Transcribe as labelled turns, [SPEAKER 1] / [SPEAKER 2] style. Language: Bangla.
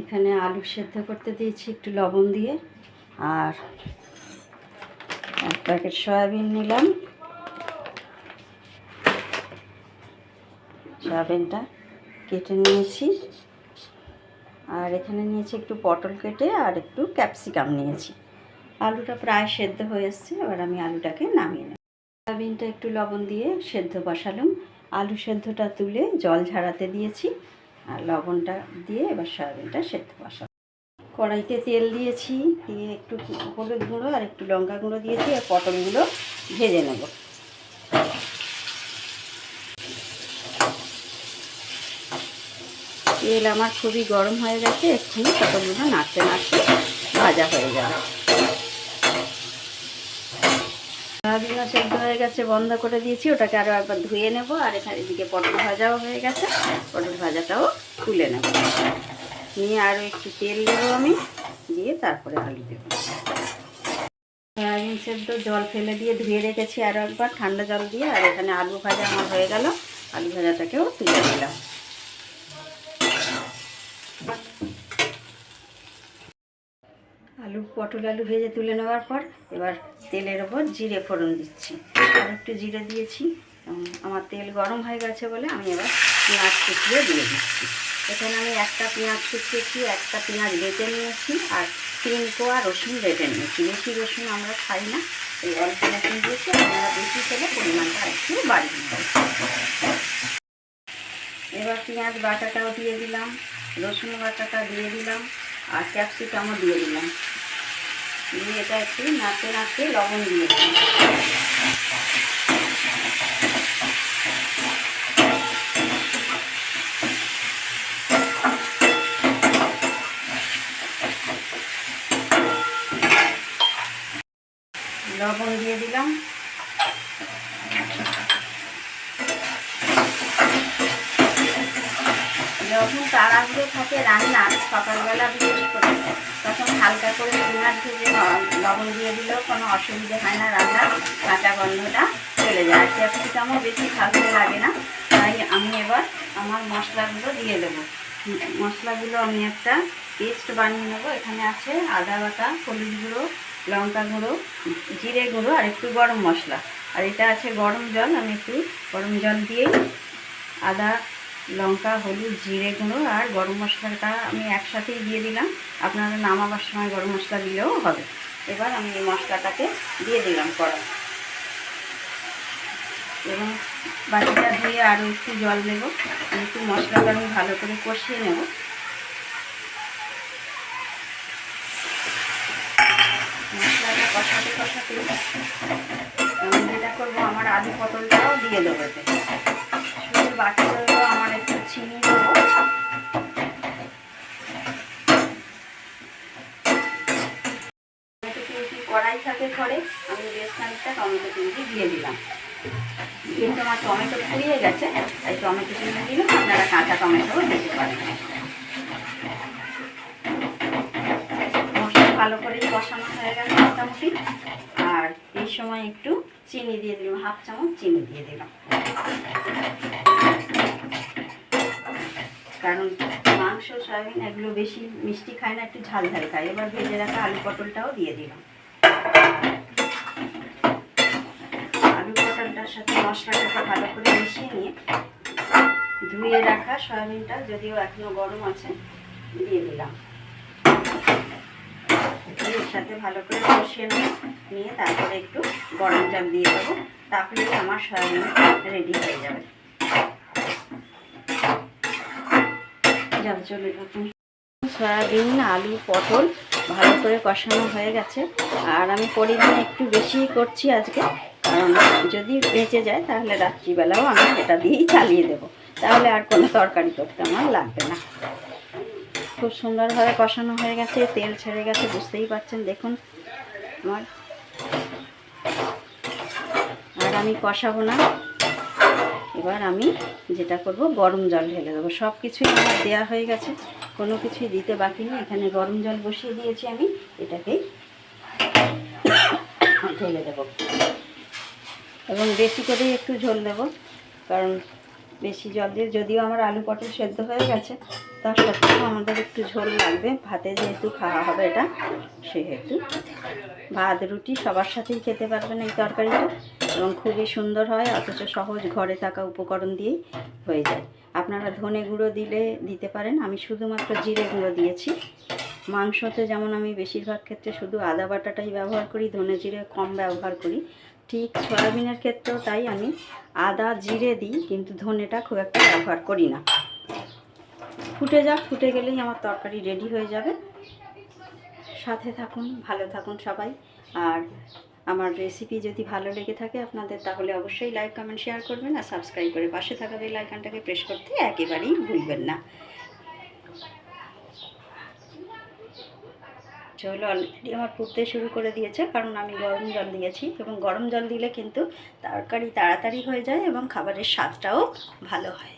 [SPEAKER 1] এখানে আলু সেদ্ধ করতে দিয়েছি একটু লবণ দিয়ে। আর এক প্যাকেট সয়াবিন নিলাম। সয়াবিনটা কেটে নিয়েছি। আর এখানে নিয়েছি একটু পটল কেটে আর একটু ক্যাপসিকাম নিয়েছি। আলুটা প্রায় সেদ্ধ হয়ে এসছে, এবার আমি আলুটাকে নামিয়ে নেব। সয়াবিনটা একটু লবণ দিয়ে সেদ্ধ বসালাম। আলু সেদ্ধটা তুলে জল ঝাড়াতে দিয়েছি। আর লবণটা দিয়ে এবার সয়াবিনটা সেদ্ধ বসালাম কড়াইতে তেল দিয়েছি, দিয়ে একটু হলুদ গুঁড়ো আর একটু লঙ্কা গুঁড়ো দিয়েছি আর পটলগুলো ভেজে নেব। তেল আমার খুবই গরম হয়ে গেছে, এক্ষুনি পটলগুলো নাড়তে নাড়তে ভাজা হয়ে যাবে। সয়াবিনও সেদ্ধ হয়ে গেছে, বন্ধ করে দিয়েছি। ওটাকে আরও একবার ধুয়ে নেব, আর এখানে এদিকে পটল ভাজাও হয়ে গেছে। পটল ভাজাটাও তুলে নেব। নিয়ে আরও একটু তেল দেবো আমি, দিয়ে তারপরে আলু দেবো। সয়াবিন সেদ্ধ জল ফেলে দিয়ে ধুয়ে রেখেছি আরও একবার, ঠান্ডা জল দিয়ে। আর এখানে আলু ভাজা আমার হয়ে গেল, আলু ভাজাটাকেও তুলে দিলাম আলু পটল আলু ভেজে তুলে নেওয়ার পর এবার তেলের ওপর জিরে ফোড়ন দিচ্ছি। আর একটু জিরে দিয়েছি। আমার তেল গরম হয়ে গেছে বলে আমি এবার পেঁয়াজ কুচিয়ে দিয়ে দিচ্ছি। এখানে আমি একটা পেঁয়াজ কুচিয়েছি, একটা পেঁয়াজ বেটে নিয়েছি আর তিন কোয়া রসুন বেটে নিয়েছি। বেশি রসুন আমরা খাই না, এই অল্প রসুন দিয়েছি। আপনারা বেশি খেলে পরিমাণটা একটু বাড়িয়ে এবার পেঁয়াজ বাটাটাও দিয়ে দিলাম, রসুন বাটাটা দিয়ে দিলাম, আর ক্যাপসিকামও দিয়ে দিলাম। দিয়ে এটা একটু নাড়তে নাড়তে লবণ দিয়ে দিলাম লবণ দিয়ে দিলাম। যখন তাড়াগুলো থাকে রান্না, সকালবেলা বিশেষ করে তখন হালকা করে পেঁয়াজ ভেজে লবণ দিয়ে দিলেও কোনো অসুবিধে হয় না রান্নার, কাঁচা গন্ধটা চলে যায়। আর ক্যাপসিকামও বেশি ভালো লাগে না, তাই আমি এবার আমার মশলাগুলো দিয়ে দেবো। মশলাগুলো আমি একটা পেস্ট বানিয়ে নেব। এখানে আছে আদা বাটা, হলুদ গুঁড়ো, লঙ্কা গুঁড়ো, জিরে গুঁড়ো আর একটু গরম মশলা। আর এটা আছে গরম জল, আমি একটু গরম জল দিয়েই আদা লঙ্কা, হলুদ, জিরে গুঁড়ো আর গরম মশলাটা আমি একসাথেই দিয়ে দিলাম। আপনারা নামাবার সময় গরম মশলা দিলেও হবে। এবার আমি এই মশলাটাকে দিয়ে দিলাম কড়া এবং বাটিটা দিয়ে আরও একটু জল দেব। একটু মশলাটা আমি ভালো করে কষিয়ে নেব। মশলাটা কষাতে কষাতে আমি যেটা করব, আমার আলু পটলটাও দিয়ে দেবো এতে। শুধু রইল আমার খানিকটা টমেটো পিউরি দিয়ে দিলাম। কিন্তু আমার টমেটো ফুরিয়ে গেছে, তাই টমেটো পিউরি দিলাম আপনারা কাঁচা টমেটোও দিতে পারেন। ভালো করে কষানো হয়ে গেছে মোটামুটি। আর এই সময় একটু চিনি দিয়ে দিলাম, হাফ চামচ চিনি দিয়ে দিলাম। কারণ মাংস, সয়াবিন এগুলো বেশি মিষ্টি খায় না, একটু ঝাল ঝাল খায়। এবার ভেজে রাখা আলু পটলটাও দিয়ে দিলাম আলু পটলটার সাথে মশলাটাকে ভালো করে মিশিয়ে নিয়ে ধুয়ে রাখা সয়াবিনটা, যদিও এখনও গরম আছে, দিয়ে দিলাম। এর সাথে ভালো করে কষিয়ে নিয়ে তারপরে একটু গরম জল দিয়ে দেবো তাহলেই আমার সয়াবিন রেডি হয়ে যাবে। জল সয়াবিন, আলু, পটল ভালো করে কষানো হয়ে গেছে। আর আমি পরিমাণ একটু বেশি করছি আজকে। কারণ যদি বেঁচে যায় তাহলে রাত্রিবেলাও আমি এটা দিয়েই চালিয়ে দেব। তাহলে আর কোনো তরকারি করতে আমার লাগবে না। খুব সুন্দরভাবে কষানো হয়ে গেছে, তেল ছেড়ে গেছে, বুঝতেই পারছেন, দেখুন আমার। আর আমি কষাবো না। এবার আমি যেটা করব, গরম জল ঢেলে দেবো। সব কিছুই আমার দেওয়া হয়ে গেছে, কোনো কিছুই দিতে বাকি নেই। এখানে গরম জল বসিয়ে দিয়েছি আমি, এটাকেই ঢেলে দেবো। এবং বেশি করেই একটু ঝোল দেবো, কারণ বেশি জল দিয়ে যদিও আমার আলু পটল সেদ্ধ হয়ে গেছে, তার সত্ত্বেও আমাদের একটু ঝোল লাগবে। ভাতে যেহেতু খাওয়া হবে এটা, সেহেতু ভাত, রুটি সবার সাথেই খেতে পারবেন এই তরকারিটা এবং খুবই সুন্দর হয়, অথচ সহজ ঘরে থাকা উপকরণ দিয়েই হয়ে যায়। আপনারা ধনে গুঁড়ো দিলে দিতে পারেন, আমি শুধুমাত্র জিরে গুঁড়ো দিয়েছি। মাংসতে যেমন আমি বেশিরভাগ ক্ষেত্রে শুধু আদা বাটাটাই ব্যবহার করি, ধনে জিরে কম ব্যবহার করি ঠিক সয়াবিনের ক্ষেত্রেও তাই আমি আদা জিরে দিই, কিন্তু ধনেটা খুব একটা ব্যবহার করি না। ফুটে যাক, ফুটে গেলেই আমার তরকারি রেডি হয়ে যাবে। সাথে থাকুন, ভালো থাকুন সবাই। আর আমার রেসিপি যদি ভালো লেগে থাকে আপনাদের, তাহলে অবশ্যই লাইক কমেন্ট শেয়ার করবেন। আর সাবস্ক্রাইব করে পাশে থাকা বেল আইকনটাকে প্রেস করতে একেবারেই ভুলবেন না। ঝোল অলরেডি আমার ফুটতে শুরু করে দিয়েছে, কারণ আমি গরম জল দিয়েছি এবং গরম জল দিলে কিন্তু তরকারি তাড়াতাড়ি হয়ে যায় এবং খাবারের স্বাদটাও ভালো হয়।